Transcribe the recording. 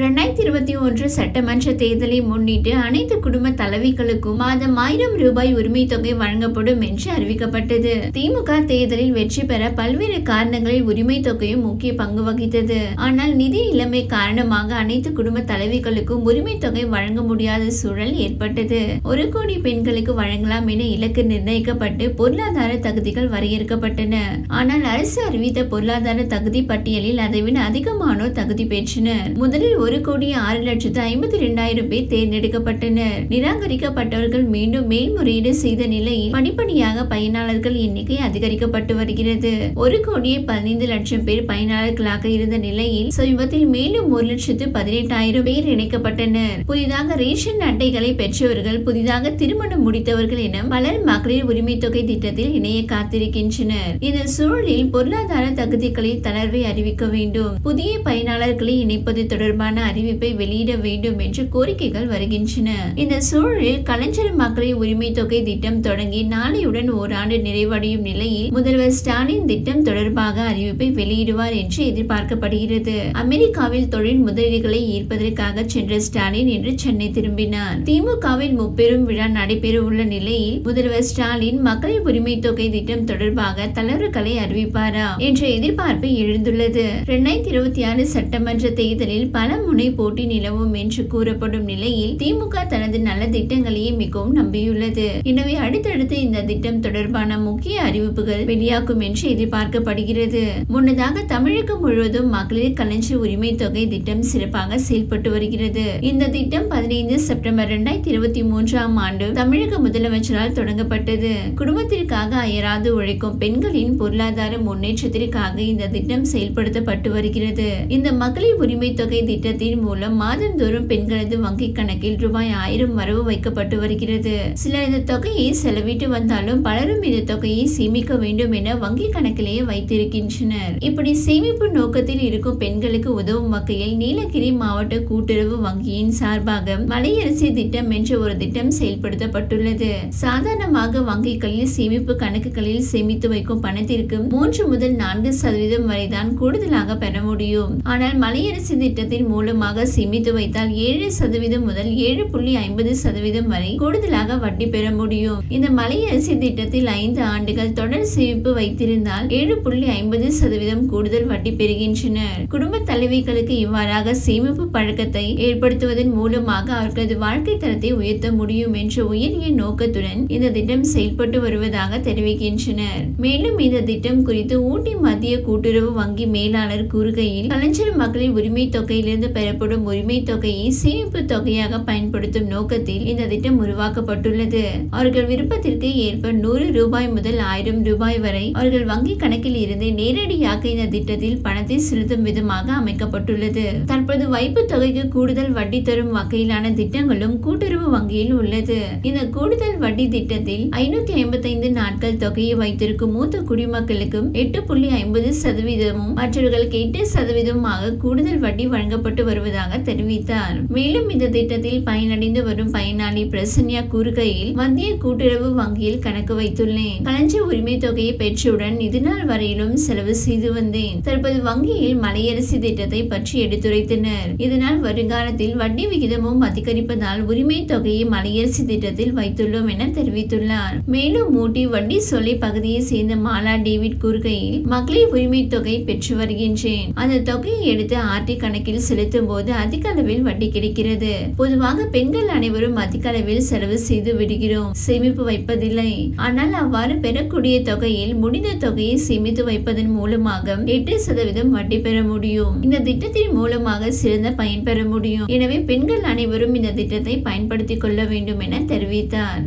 ரெண்டாயிரத்தி இருபத்தி ஒன்று சட்டமன்ற தேர்தலை முன்னிட்டு அனைத்து குடும்ப தலைவிகளுக்கும் மாதம் ஆயிரம் ரூபாய் உரிமை தொகை வழங்கப்படும் என்று அறிவிக்கப்பட்டது. திமுக தேர்தலில் வெற்றி பெற பல்வேறு காரணங்களில் உரிமை தொகையும் முக்கிய பங்கு வகித்தது. ஆனால் நிதி இளமை காரணமாக அனைத்து குடும்ப தலைவிகளுக்கும் உரிமை தொகை வழங்க முடியாத சூழல் ஏற்பட்டது. ஒரு கோடி பெண்களுக்கு வழங்கலாம் என இலக்கு நிர்ணயிக்கப்பட்டு பொருளாதார தகுதிகள் வரையறுக்கப்பட்டன. ஆனால் அரசு அறிவித்த பொருளாதார தகுதி பட்டியலில் அதைவிட அதிகமானோர் தகுதி பெற்றனர். முதலில் ஒரு கோடி ஆறு லட்சத்து ஐம்பத்தி இரண்டாயிரம் பேர் தேர்ந்தெடுக்கப்பட்டனர். நிராகரிக்கப்பட்டவர்கள் மீண்டும் மேல்முறையீடு செய்த நிலையில் படிப்படியாக பயனாளர்கள் எண்ணிக்கை அதிகரிக்கப்பட்டு வருகிறது. ஒரு கோடியே பதினைந்து லட்சம் பேர் பயனாளர்களாக இருந்த நிலையில் சமீபத்தில் மேலும் ஒரு லட்சத்து பதினெட்டாயிரம் பேர் இணைக்கப்பட்டனர். புதிதாக ரேஷன் அட்டைகளை பெற்றவர்கள் புதிதாக திருமணம் முடித்தவர்கள் என பலர் மகளிர் உரிமை தொகை திட்டத்தில் இணைய காத்திருக்கின்றனர். இந்த சூழலில் பொருளாதார தகுதிகளில் தளர்வை அறிவிக்க வேண்டும். புதிய பயனாளர்களை இணைப்பது தொடர்பான அறிவிப்பை வெளியிட வேண்டும் என்று கோரிக்கைகள் வருகின்றன. இந்த சூழலில் கலைஞர் மக்களின் உரிமை தொகை திட்டம் தொடங்கி நாளையுடன் ஓராண்டு நிறைவடையும் நிலையில் முதல்வர் ஸ்டாலின் திட்டம் தொடர்பாக அறிவிப்பை வெளியிடுவார் என்று எதிர்பார்க்கப்படுகிறது. அமெரிக்காவில் தொழில் முதலீடுகளை ஈர்ப்பதற்காக சென்ற ஸ்டாலின் இன்று சென்னை திரும்பினார். திமுகவில் முப்பெரும் விழா நடைபெற உள்ள நிலையில் முதல்வர் ஸ்டாலின் மக்களின் உரிமை தொகை திட்டம் தொடர்பாக தளர்வுகளை அறிவிப்பாரா என்ற எதிர்பார்ப்பு எழுந்துள்ளது. இரண்டாயிரத்தி இருபத்தி ஆறு சட்டமன்ற தேர்தலில் பல முனை போட்டி நிலவும் என்று கூறப்படும் நிலையில் திமுக தனது நல்ல திட்டங்களையே மிகவும் நம்பியுள்ளது. எனவே அடுத்தடுத்து இந்த திட்டம் தொடர்பான முக்கிய அறிவிப்புகள் வெளியாகும் என்று எதிர்பார்க்கப்படுகிறது. முன்னதாக தமிழகம் முழுவதும் மகளிர் கலைஞர் உரிமை தொகை திட்டம் சிறப்பாக செயல்பட்டு வருகிறது. இந்த திட்டம் பதினைந்து செப்டம்பர் இரண்டாயிரத்தி இருபத்தி மூன்றாம் ஆண்டு தமிழக முதலமைச்சரால் தொடங்கப்பட்டது. குடும்பத்திற்காக அயராது உழைக்கும் பெண்களின் பொருளாதார முன்னேற்றத்திற்காக இந்த திட்டம் செயல்படுத்தப்பட்டு வருகிறது. இந்த மகளிர் உரிமை தொகை திட்டத்தின் மூலம் மாதந்தோறும் பெண்களது வங்கிக் கணக்கில் ரூபாய் ஆயிரம் வரவு வைக்கப்பட்டு வருகிறது. சிலர் இந்த தொகையை செலவிட்டு வந்தாலும் பலரும் இந்த தொகையை சேமிக்க வேண்டும் என வங்கி கணக்கிலேயே வைத்திருக்கின்றனர். இப்படி சேமிப்பு நோக்கத்தில் இருக்கும் பெண்களுக்கு உதவும் வகையில் நீலகிரி மாவட்ட கூட்டுறவு வங்கியின் சார்பாக மலையரசி திட்டம் என்ற ஒரு திட்டம் செயல்படுத்தப்பட்டுள்ளது. சாதாரணமாக வங்கிகளில் சேமிப்பு கணக்குகளில் சேமித்து வைக்கும் பணத்திற்கு மூன்று முதல் நான்கு சதவீதம் வரைதான் கூடுதலாக பெற முடியும். ஆனால் மலையரசி திட்டத்தின் மூலமாக சேமித்து வைத்தால் ஏழு சதவீதம் முதல் ஏழு புள்ளி ஐம்பது சதவீதம் வரை கூடுதலாக வட்டி பெற முடியும். இந்த மலையரசி திட்டத்தில் ஐந்து ஆண்டுகள் தொடர் சேமிப்பு வைத்திருந்தால் ஏழு புள்ளி ஐம்பது சதவீதம் கூடுதல் வட்டி பெறுகின்றனர். குடும்ப தலைவிகளுக்கு இவ்வாறாக சேமிப்பு பழக்கத்தை ஏற்படுத்துவதன் மூலமாக அவர்களது வாழ்க்கை தரத்தை உயர்த்த முடியும் என்ற உயரிய நோக்கத்துடன் இந்த திட்டம் செயல்பட்டு வருவதாக தெரிவிக்கின்றனர். மேலும் இந்த திட்டம் குறித்து ஊட்டி மத்திய கூட்டுறவு வங்கி மேலாளர் கூறுகையில் கலைஞர் மகளிர் உரிமை தொகையிலிருந்து பெறப்படும் உரிமை தொகையை சேமிப்பு தொகையாக பயன்படுத்தும் நோக்கத்தில் இந்த திட்டம் உருவாக்கப்பட்டுள்ளது. அவர்கள் விருப்பத்திற்கு ஏற்ப நூறு ரூபாய் முதல் ஆயிரம் ரூபாய் வரை அவர்கள் வங்கி கணக்கில் இருந்து நேரடியாக இந்த திட்டத்தில் பணத்தை செலுத்தும் விதமாக அமைக்கப்பட்டுள்ளது. தற்போது வைப்பு தொகைக்கு கூடுதல் வட்டி தரும் வகையிலான திட்டங்களும் கூட்டுறவு வங்கியில் உள்ளது. இந்த கூடுதல் வட்டி திட்டத்தில் ஐநூத்தி ஐம்பத்தைந்து நாட்கள் தொகையை வைத்திருக்கும் மூத்த குடிமக்களுக்கும் எட்டு புள்ளி ஐம்பது சதவீதமும் மற்றவர்களுக்கு எட்டு சதவீதமாக கூடுதல் வட்டி வழங்கப்பட்டு வருவதாக தெரிவித்தார். மேலும் இந்த திட்டத்தில் பயனடைந்து வரும் பயனாளி பிரசன்யா கூறுகையில் மத்திய கூட்டுறவு வங்கியில் கணக்கு வைத்துள்ளேன். கலைஞர் உரிமை தொகையை பெற்றவுடன் இதுநாள் வரையிலும் செலவு செய்து வந்தேன். தற்போது வங்கியில் மலையரசி திட்டத்தை பற்றி எடுத்துரைத்தனர். இதனால் வருங்காலத்தில் வட்டி விகிதமும் அதிகரிப்பதால் உரிமை தொகையை மலையரசி திட்டத்தில் வைத்துள்ளோம் என தெரிவித்துள்ளார். மேலும் ஊட்டி வட்டி சொல்லை பகுதியை சேர்ந்த மாலா டேவிட் கூறுகையில் மகளிர் உரிமை தொகை பெற்று வருகின்றேன். அந்த தொகையை எடுத்து ஆர்டி கணக்கில் செலுத்தும் போது அதிக அளவில் வட்டி கிடைக்கிறது. பொதுவாக பெண்கள் அனைவரும் அதிக அளவில் செலவு செய்து விடுகிறோம். சேமிப்பு வைப்பதில்லை. ஆனால் அவ்வாறு பெறக்கூடிய தொகையில் முடிந்த தொகையை சேமித்து வைப்பதன் மூலமாக எட்டு சதவீதம் வட்டி பெற முடியும். இந்த திட்டத்தின் மூலமாக சிறந்த பயன் பெற முடியும். எனவே பெண்கள் அனைவரும் இந்த திட்டத்தை பயன்படுத்திக் கொள்ள வேண்டும் என தெரிவித்தார்.